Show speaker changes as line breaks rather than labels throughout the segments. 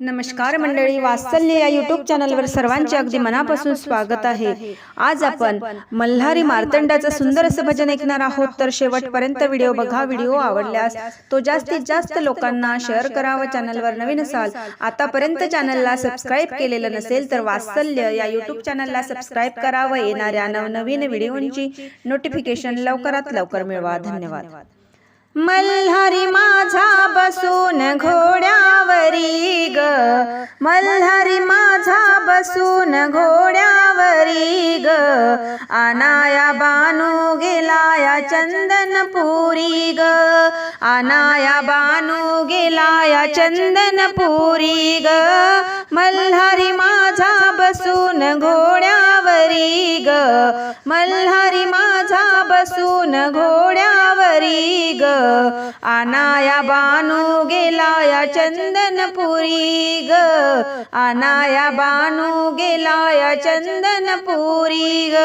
नमस्कार मंडळी वात्सल्य या युट्यूब चॅनलवर सर्वांचे अगदी मनापासून स्वागत आहे. आज आपण मल्हारी मार्तंडाचं सुंदर असं भजन ऐकणार आहोत तर शेवटपर्यंत व्हिडिओ बघा व्हिडिओ आवडल्यास तो जास्तीत जास्त लोकांना शेअर करावा चॅनलवर नवीन असाल. आतापर्यंत चॅनलला सबस्क्राईब केलेलं नसेल तर वात्सल्य या युट्यूब चॅनलला सबस्क्राईब करावं येणाऱ्या नवनवीन व्हिडिओंची नोटिफिकेशन लवकरात लवकर मिळवा. धन्यवाद. मल्हारी माझा बसून घोड्यावरी ग. मल्हारी माझा बसून घोड्यावरी ग. आनाया बानू गेलाया चंदनपुरी ग. आनाया बानू गेलाया चंदनपुरी ग. मल्हारी माझा बसून घोड्यावरी ग. मल्हारी माझा बसून गेली ग. आनाया बानू गेलाया चंदनपुरी ग. आनाया बानू गेलाया चंदनपुरी ग.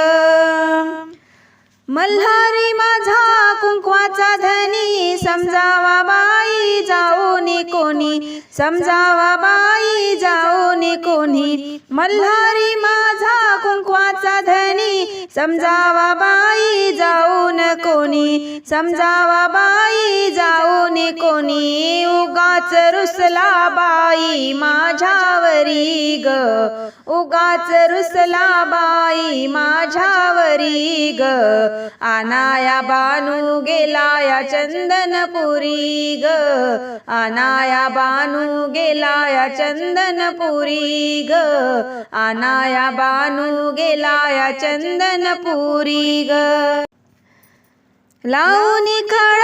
मल्हारी माझा कुंकवाचा धनी समजावा बाई जाऊन कोणी समजावा बाई जाऊन कोणी. मल्हारी माझा समजावा बाई जाऊन कोणी समजावा बाई जाऊन कोणी उगाच रुसला बाई माझ्यावरी ग. उगाच रुसला बाई माझ्यावरी ग. आनाया बानू गेलाया चंदनपुरी ग. आनाया बानू गेलाया चंदनपुरी ग. आनाया बानू गेलाया चंदन पुरी ग. लावणी खळ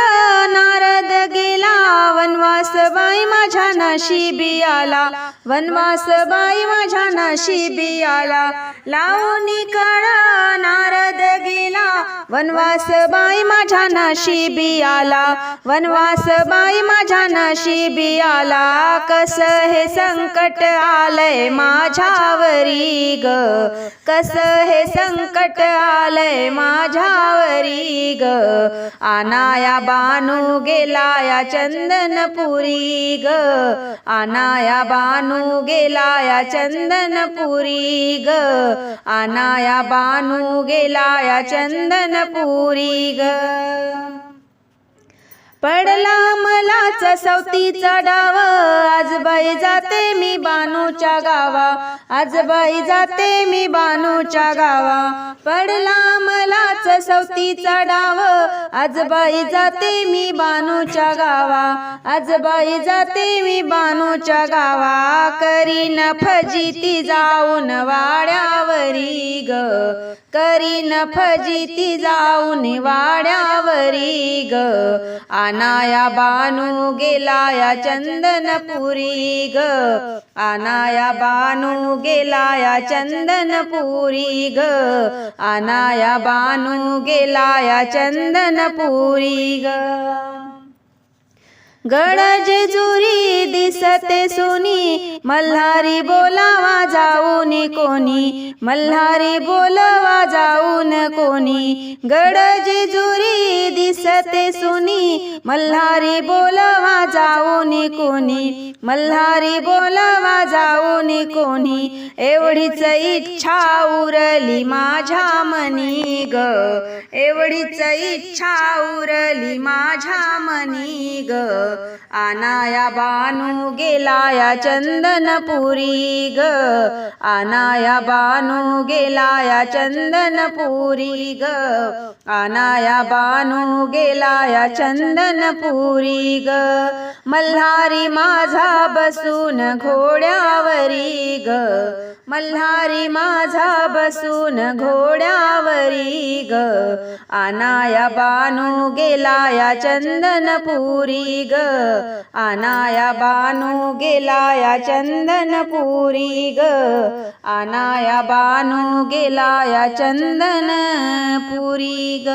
नारद गेला वनवास बाई माझ्या नाशी आला वनवास बाई माझ्या नाशी बियाला लावणी कळा नारद गेला वनवास बाई माझ्या नाशी आला वनवास बाई माझ्या नाशी आला कस हे संकट आलय माझ्यावरी ग. कस हे संकट आलय माझ्यावरी ग. आनाया बानू गेलाया चंदनपुरी ग. आनाया बानू गेलाया चंदनपुरी ग. आनाया बानू गेलाया चंदनपुरी ग. पडला मलाच सवतीचा डाव आज बाई जाते मी बानूच्या गावा. आज बाई जाते मी बानूच्या गावा. पडला मलाच सवतीचा डाव आज बाई जाते मी बानूच्या गावा. आज बाई जाते मी बानूच्या गावा. करीन फजिती जाऊन वाड्यावरी. करीन फजिती जाऊन वाड्यावरी ग. आनाया बानू गेलाया चंदनपुरी ग. आनाया बानू गेलाया चंदनपुरी ग. आनाया बानू गेलाया चंदनपुरी ग. गड जेजुरी दिसते सुनी मल्हारी बोलावा जाऊन कोणी मल्हारी बोलवा जाऊन कोणी. गड जेजुरी दिसते सुनी मल्हारी बोलवा जाऊन कोणी मल्हारी बोलवा जाऊन कोणी. एवढीच इच्छा उरली माझ्या मनी ग एवढीच इच्छा उरली माझ्या मनी ग. आनाया बानू गेलाया चंदनपुरी ग। आनाया बानू गेलाया चंदनपुरी ग। आनाया बानू गेलाया चंदनपुरी ग। मल्हारी माझा बसून घोड्यावरी ग। मल्हारी माझा बसून घोड्यावरी ग. आनाया बानू गेलाया चंदनपुरी ग. आनाया बानू गेलाया चंदनपुरी ग. आनाया बानू गेलाया चंदनपुरी ग.